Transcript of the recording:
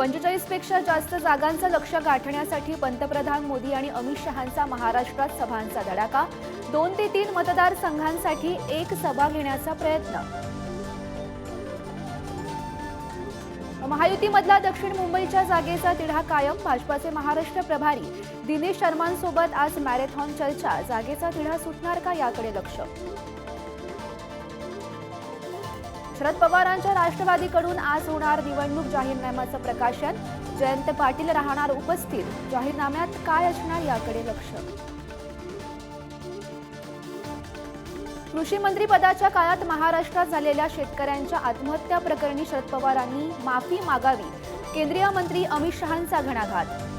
पंचेचाळीसपेक्षा जास्त जागांचं लक्ष गाठण्यासाठी पंतप्रधान मोदी आणि अमित शहांचा महाराष्ट्रात सभांचा धडाका. दोन ते तीन मतदारसंघांसाठी एक सभा घेण्याचा प्रयत्न. महायुतीमधला दक्षिण मुंबईच्या जागेचा तिढा कायम. भाजपाचे महाराष्ट्र प्रभारी दिनेश शर्मांसोबत आज मॅरेथॉन चर्चा. जागेचा तिढा सुटणार का याकडे लक्ष? शरद पवारांच्या राष्ट्रवादीकडून आज होणार निवडणूक जाहीरनाम्याचं प्रकाशन. जयंत पाटील राहणार उपस्थित. जाहीरनाम्यात काय असणार याकडे लक्ष. कृषी मंत्री पदाच्या काळात महाराष्ट्रात झालेल्या शेतकऱ्यांच्या आत्महत्या प्रकरणी शरद पवारांनी माफी मागावी. केंद्रीय मंत्री अमित शहांचा घणाघात.